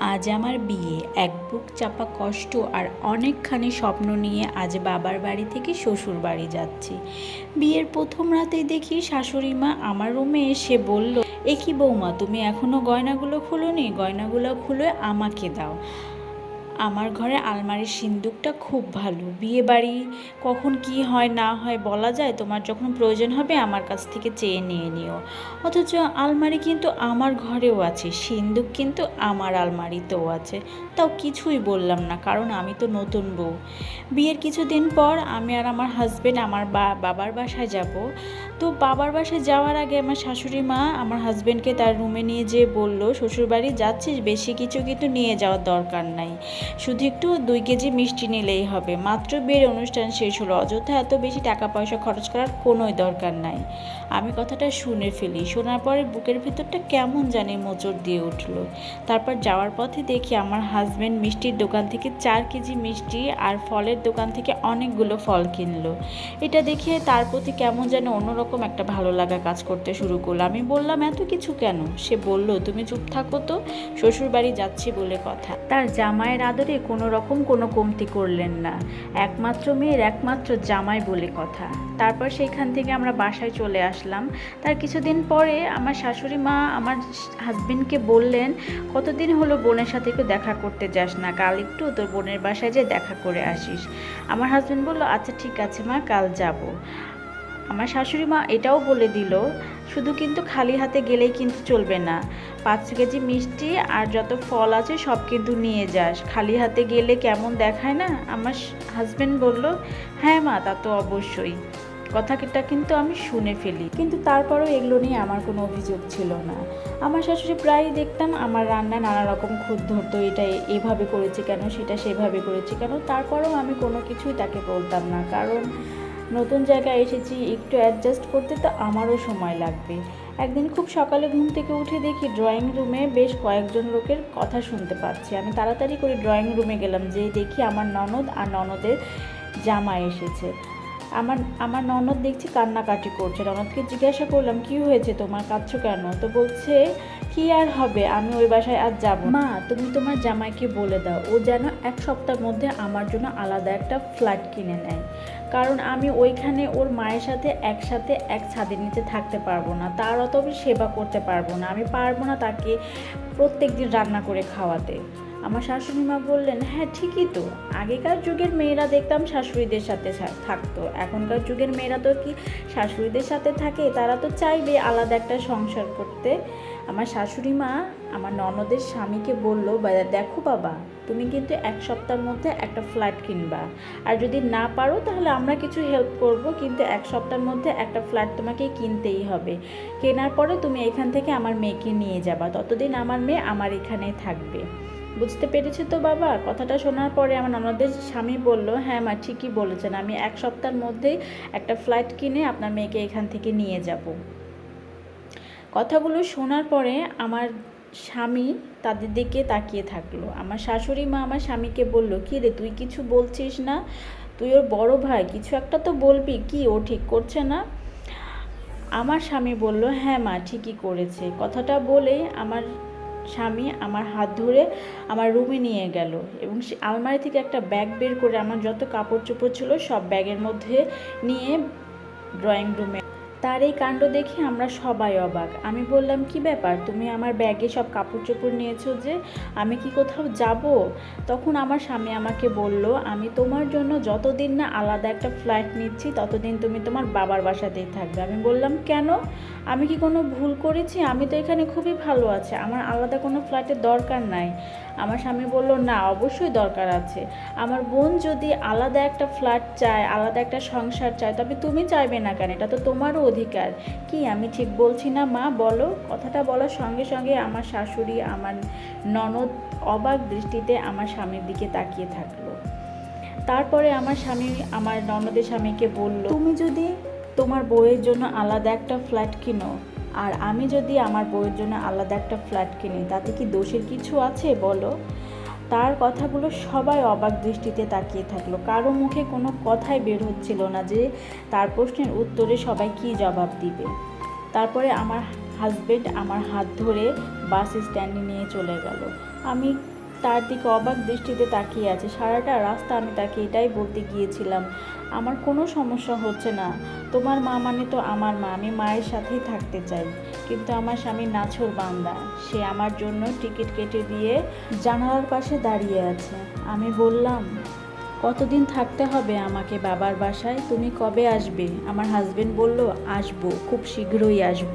আজ আমার বিয়ে। এক বুক চাপা কষ্ট আর অনেকখানি স্বপ্ন নিয়ে আজ বাবার বাড়ি থেকে শ্বশুর বাড়ি যাচ্ছি। বিয়ের প্রথম রাতেই দেখি শাশুড়ি মা আমার রুমে এসে বলল, এ কি বৌমা, তুমি এখনও গয়নাগুলো খুলোনি? গয়নাগুলো খুলে আমাকে দাও। আমার ঘরে আলমারির সিন্দুকটা খুব ভালো। বিয়ে বাড়ি কখন কি হয় না হয় বলা যায়? তোমার যখন প্রয়োজন হবে আমার কাছ থেকে চেয়ে নিয়ে নিও। অথচ আলমারি কিন্তু আমার ঘরেও আছে, সিন্দুক কিন্তু আমার আলমারিতেও আছে। তাও কিছুই বললাম না, কারণ আমি তো নতুন বউ। বিয়ের কিছুদিন পর আমি আর আমার হাজব্যান্ড আমার বাবার বাসায় যাব। তো বাবার বাসায় যাওয়ার আগে আমার শাশুড়ি মা আমার হাজব্যান্ডকে তার রুমে নিয়ে যেয়ে বলল, শ্বশুরবাড়ি যাচ্ছিস? বেশি কিছু কিন্তু নিয়ে যাওয়ার দরকার নাই। শুধু একটু দুই কেজি মিষ্টি নিলেই হবে। মাত্র বিয়ের অনুষ্ঠান শেষ হলো। অযথা এত বেশি টাকা পয়সা খরচ করার কোনোই দরকার নাই। আমি কথাটা শুনে ফেলি। শোনার পরে বুকের ভেতরটা কেমন জানি মোচড় দিয়ে উঠল। তারপর যাওয়ার পথে দেখি আমার হাজব্যান্ড মিষ্টির দোকান থেকে চার কেজি মিষ্টি আর ফলের দোকান থেকে অনেকগুলো ফল কিনলো। এটা দেখে তার প্রতি কেমন যেন অন্যরকম একটা ভালো লাগা কাজ করতে শুরু করল। আমি বললাম, এত কিছু কেন? সে বলল, তুমি চুপ থাকো তো শ্বশুর বাড়ি যাচ্ছি বলে কথা। তার জামাইয়ের আদরে কোনো রকম কোনো কমতি করলেন না। একমাত্র মেয়ের একমাত্র জামাই বলে কথা। তারপর সেইখান থেকে আমরা বাসায় চলে আসলাম। তার কিছুদিন পরে আমার শাশুড়ি মা আমার হাজবেন্ডকে বললেন, কতদিন হলো বোনের সাথে একটু দেখা করতে যাস না, কাল একটু তোর বোনের বাসায় যে দেখা করে আসিস। আমার হাজবেন্ড বলল আচ্ছা ঠিক আছে মা, কাল যাব। আমার শাশুড়ি মা এটাও বলে দিল, শুধু কিন্তু খালি হাতে গেলেই কিন্তু চলবে না। পাঁচ কেজি মিষ্টি আর যত ফল আছে সব কিন্তু নিয়ে যাস। খালি হাতে গেলে কেমন দেখায় না? আমার হাজবেন্ড বলল হ্যাঁ মা, তা তো অবশ্যই। কথাটা কিন্তু আমি শুনে ফেলি। কিন্তু তারপরও এগুলো নিয়ে আমার কোনো অভিযোগ ছিল না। আমার শাশুড়ি প্রায়ই দেখতাম আমার রান্না নানা রকম খুদ ধরতো, এটা এভাবে করেছি কেন, সেটা সেভাবে করেছি কেন, তারপরেও আমি কোনো কিছুই তাকে বলতাম না। কারণ নতুন জায়গায় এসেছি, একটু অ্যাডজাস্ট করতে তো আমারও সময় লাগবে। একদিন খুব সকালে ঘুম থেকে উঠে দেখি ড্রয়িং রুমে বেশ কয়েকজন লোকের কথা শুনতে পাচ্ছি। আমি তাড়াতাড়ি করে ড্রয়িং রুমে গেলাম যেই দেখি আমার ননদ আর ননদের জামা এসেছে। আমার আমার ননদ দেখছি কান্নাকাটি করছে। ননদকে জিজ্ঞাসা করলাম, কি হয়েছে? তোমার কাঁদছো কেন? তো বলছে কি আর হবে? আমি ওই বাসায় আর যাব। মা, তুমি তোমার জামাইকে বলে দাও, ও যেন এক সপ্তাহের মধ্যে আমার জন্য আলাদা একটা ফ্ল্যাট কিনে নেয়। কারণ আমি ওইখানে ওর মায়ের সাথে একসাথে এক ছাদের নিচে থাকতে পারব না, তার অত আমি সেবা করতে পারব না, আমি পারব না তাকে প্রত্যেক দিন রান্না করে খাওয়াতে। আমার শাশুড়ি মা বললেন হ্যাঁ ঠিকই তো। আগেকার যুগের মেয়েরা দেখতাম শাশুড়িদের সাথে থাকতো। এখনকার যুগের মেয়েরা তো কি শাশুড়িদের সাথে থাকে? তারা তো চাইবে আলাদা একটা সংসার করতে। আমার শাশুড়ি মা আমার ননদের স্বামীকে বলল, "বা- দেখো বাবা, তুমি কিন্তু এক সপ্তাহের মধ্যে একটা ফ্ল্যাট কিনবা। আর যদি না পারো, তাহলে আমরা কিছু হেল্প করব, কিন্তু এক সপ্তাহের মধ্যে একটা ফ্ল্যাট তোমাকে কিনতেই হবে। কেনার পরে তুমি এখান থেকে আমার মেয়েকে নিয়ে যাবা। ততদিন আমার মেয়ে আমার এখানেই থাকবে। বুঝতে পেরেছি তো বাবা? কথাটা শোনার পরে আমার ননদের স্বামী বলল হ্যাঁ মা, ঠিকই বলেছেন। আমি এক সপ্তাহের মধ্যেই একটা ফ্লাইট কিনে আপনার মেয়েকে এখান থেকে নিয়ে যাব। কথাগুলো শোনার পরে আমার স্বামী তাদের দিকে তাকিয়ে থাকল। আমার শাশুড়ি মা আমার স্বামীকে বলল, কি রে, তুই কিছু বলছিস না? তুই ওর বড় ভাই, কিছু একটা তো বলবি, কি ও ঠিক করছে না? আমার স্বামী বলল হ্যাঁ মা, ঠিকই করেছে। কথাটা বলে আমার স্বামী আমার হাত ধরে আমার রুমে নিয়ে গেল এবং সে আলমারি থেকে একটা ব্যাগ বের করে আমার যত কাপড় চোপড় ছিল সব ব্যাগের মধ্যে নিয়ে ড্রয়িং রুমে তার এই কাণ্ড দেখে আমরা সবাই অবাক। আমি বললাম, কি ব্যাপার? তুমি আমার ব্যাগে সব কাপড় চোপড় নিয়েছো যে, আমি কি কোথাও যাব? তখন আমার স্বামী আমাকে বলল, আমি তোমার জন্য যতদিন না আলাদা একটা ফ্ল্যাট নিচ্ছি, ততদিন তুমি তোমার বাবার বাসাতেই থাকবে। আমি বললাম, কেন? আমি কি কোনো ভুল করেছি? আমি তো এখানে খুবই ভালো আছে। আমার আলাদা কোনো ফ্ল্যাটের দরকার নাই। আমার স্বামী বলল, না, অবশ্যই দরকার আছে। আমার বোন যদি আলাদা একটা ফ্ল্যাট চায়, আলাদা একটা সংসার চায়, তবে তুমি চাইবে না কেন? এটা তো তোমারও অধিকার। কি, আমি ঠিক বলছি না, মা? বলো। কথাটা বলার সঙ্গে সঙ্গে আমার শাশুড়ি আমার ননদ অবাক দৃষ্টিতে আমার স্বামীর দিকে তাকিয়ে থাকল। তারপরে আমার স্বামী আমার ননদের স্বামীকে বলল, তুমি যদি তোমার বউয়ের জন্য আলাদা একটা ফ্ল্যাট কিনো, আর আমি যদি আমার বউয়ের জন্য আলাদা একটা ফ্ল্যাট কিনি, তাতে কি দোষের কিছু আছে? বলো। তার কথাগুলো সবাই অবাক দৃষ্টিতে তাকিয়ে থাকল। কারও মুখে কোনো কথাই বের হচ্ছিল না যে তার প্রশ্নের উত্তরে সবাই কি জবাব দিবে। তারপরে আমার হাজবেন্ড আমার হাত ধরে বাস স্ট্যান্ডে নিয়ে চলে গেল। আমি তার দিকে অবাক দৃষ্টিতে তাকিয়ে আছে। সারাটা রাস্তা আমি তাকে এটাই বলতে গিয়েছিলাম, আমার কোনো সমস্যা হচ্ছে না। তোমার মা মানে তো আমার মা, আমি মায়ের সাথেই থাকতে চাই। কিন্তু আমার স্বামী নাছর বান্দা। সে আমার জন্য টিকিট কেটে দিয়ে জানালার পাশে দাঁড়িয়ে আছে। আমি বললাম, কতদিন থাকতে হবে আমাকে বাবার বাসায়? তুমি কবে আসবে? আমার হাজবেন্ড বলল, আসব, খুব শীঘ্রই আসব।